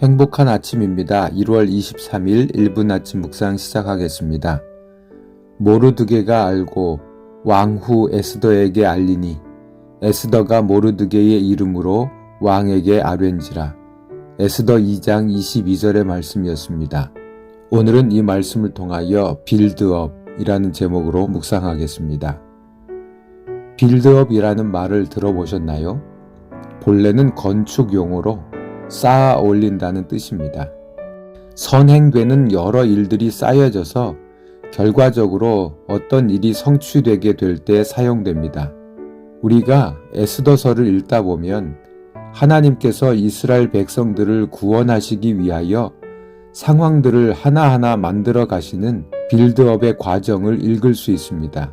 행복한 아침입니다. 1월 23일 1분 아침 묵상 시작하겠습니다. 모르드게가 알고 왕후 에스더에게 알리니 에스더가 모르드게의 이름으로 왕에게 아뢰인지라. 에스더 2장 22절의 말씀이었습니다. 오늘은 이 말씀을 통하여 빌드업이라는 제목으로 묵상하겠습니다. 빌드업이라는 말을 들어보셨나요? 본래는 건축 용어로 쌓아 올린다는 뜻입니다. 선행되는 여러 일들이 쌓여져서 결과적으로 어떤 일이 성취되게 될 때 사용됩니다. 우리가 에스더서를 읽다 보면 하나님께서 이스라엘 백성들을 구원하시기 위하여 상황들을 하나하나 만들어 가시는 빌드업의 과정을 읽을 수 있습니다.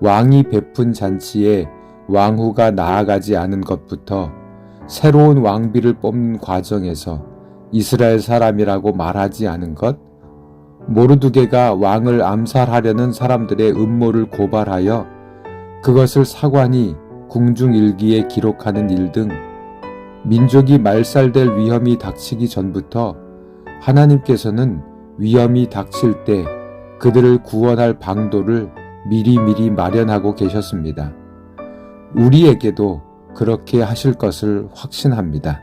왕이 베푼 잔치에 왕후가 나아가지 않은 것부터 새로운 왕비를 뽑는 과정에서 이스라엘 사람이라고 말하지 않은 것, 모르두게가 왕을 암살하려는 사람들의 음모를 고발하여 그것을 사관이 궁중일기에 기록하는 일 등 민족이 말살될 위험이 닥치기 전부터 하나님께서는 위험이 닥칠 때 그들을 구원할 방도를 미리미리 마련하고 계셨습니다. 우리에게도 그렇게 하실 것을 확신합니다.